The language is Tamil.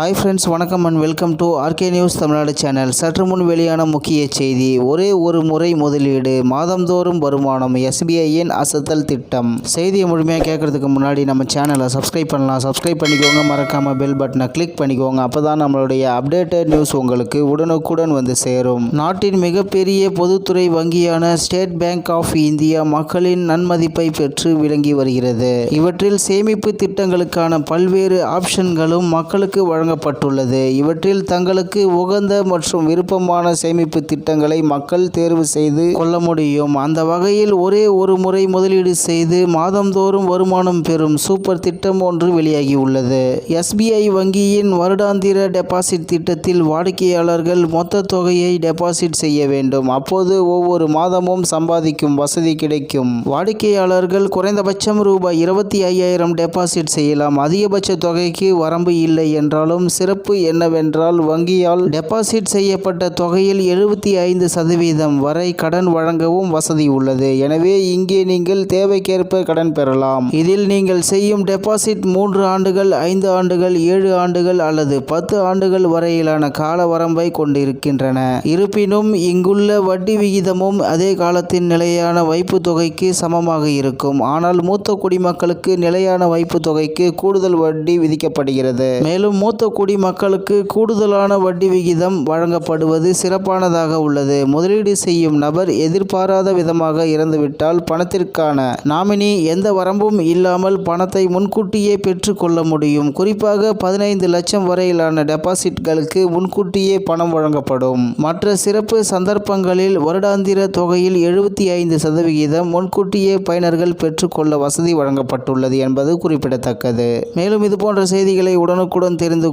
ஹாய் ஃப்ரெண்ட்ஸ் வணக்கம் and welcome to RK news Tamil Nadu channel சற்று முன் வெளியான முக்கிய செய்தி. ஒரே ஒரு முறை முதலீடு. மாதந்தோறும் வருமானம். எஸ்பிஐயின் அசத்தல் திட்டம். செய்தியை முழுமையாக கேட்கறதுக்கு முன்னாடி நம்ம சேனலை சப்ஸ்கிரைப் பண்ணலாம். சப்ஸ்கிரைப் பண்ணிக்கோங்க. மறக்காமல் பெல் பட்டனை கிளிக் பண்ணிக்கோங்க. அப்போ தான் நம்மளுடைய அப்டேட்டட் நியூஸ் உங்களுக்கு உடனுக்குடன் வந்து சேரும். நாட்டின் மிகப்பெரிய பொதுத்துறை வங்கியான ஸ்டேட் பேங்க் ஆஃப் இந்தியா மக்களின் நன்மதிப்பை பெற்று விளங்கி வருகிறது. இவற்றில் சேமிப்பு திட்டங்களுக்கான பல்வேறு ஆப்ஷன்களும் மக்களுக்கு வழங்கப்பட்டுள்ளது. இவற்றில் தங்களுக்கு உகந்த மற்றும் விருப்பமான சேமிப்பு திட்டங்களை மக்கள் தேர்வு செய்து கொள்ள முடியும். அந்த வகையில் ஒரே ஒரு முறை முதலீடு செய்து மாதந்தோறும் வருமானம் பெறும் சூப்பர் திட்டம் ஒன்று வெளியாகியுள்ளது. எஸ்பிஐ வங்கியின் வருடாந்திர டெபாசிட் திட்டத்தில் வாடிக்கையாளர்கள் மொத்த தொகையை டெபாசிட் செய்ய வேண்டும். அப்போது ஒவ்வொரு மாதமும் சம்பாதிக்கும் வசதி கிடைக்கும். வாடிக்கையாளர்கள் குறைந்தபட்சம் ரூபாய் இருபத்தி ஐயாயிரம் டெபாசிட் செய்யலாம். அதிகபட்ச தொகைக்கு வரம்பு இல்லை என்றாலும் சிறப்பு என்னவென்றால் வங்கியால் டெபாசிட் செய்யப்பட்ட தொகையில் எழுபத்தி ஐந்து சதவீதம் வரை கடன் வழங்கவும் வசதி உள்ளது. எனவே இங்கே நீங்கள் தேவைக்கேற்ப கடன் பெறலாம். இதில் நீங்கள் செய்யும் டெபாசிட் மூன்று ஆண்டுகள் ஐந்து ஆண்டுகள் ஏழு ஆண்டுகள் அல்லது பத்து ஆண்டுகள் வரையிலான கால வரம்பை கொண்டிருக்கின்றன. இருப்பினும் இங்குள்ள வட்டி விகிதமும் அதே காலத்தின் நிலையான வைப்பு தொகைக்கு சமமாக இருக்கும். ஆனால் மூத்த குடிமக்களுக்கு நிலையான வைப்பு தொகைக்கு கூடுதல் வட்டி விதிக்கப்படுகிறது. மேலும் மூத்த மூத்த குடிமக்களுக்கு கூடுதலான வட்டி விகிதம் வழங்கப்படுவது சிறப்பானதாக உள்ளது. முதலீடு செய்யும் நபர் எதிர்பாராத விதமாக இறந்துவிட்டால் பணத்திற்கான நாமினி எந்த வரம்பும் இல்லாமல் பணத்தை முன்கூட்டியே பெற்றுக்கொள்ள முடியும். குறிப்பாக பதினைந்து லட்சம் வரையிலான டெபாசிட்களுக்கு முன்கூட்டியே பணம் வழங்கப்படும். மற்ற சிறப்பு சந்தர்ப்பங்களில் வருடாந்திர தொகையில் எழுபத்தி ஐந்து சதவிகிதம் முன்கூட்டியே பயனர்கள் பெற்றுக்கொள்ள வசதி வழங்கப்பட்டுள்ளது என்பது குறிப்பிடத்தக்கது. மேலும் இதுபோன்ற செய்திகளை உடனுக்குடன் தெரிந்து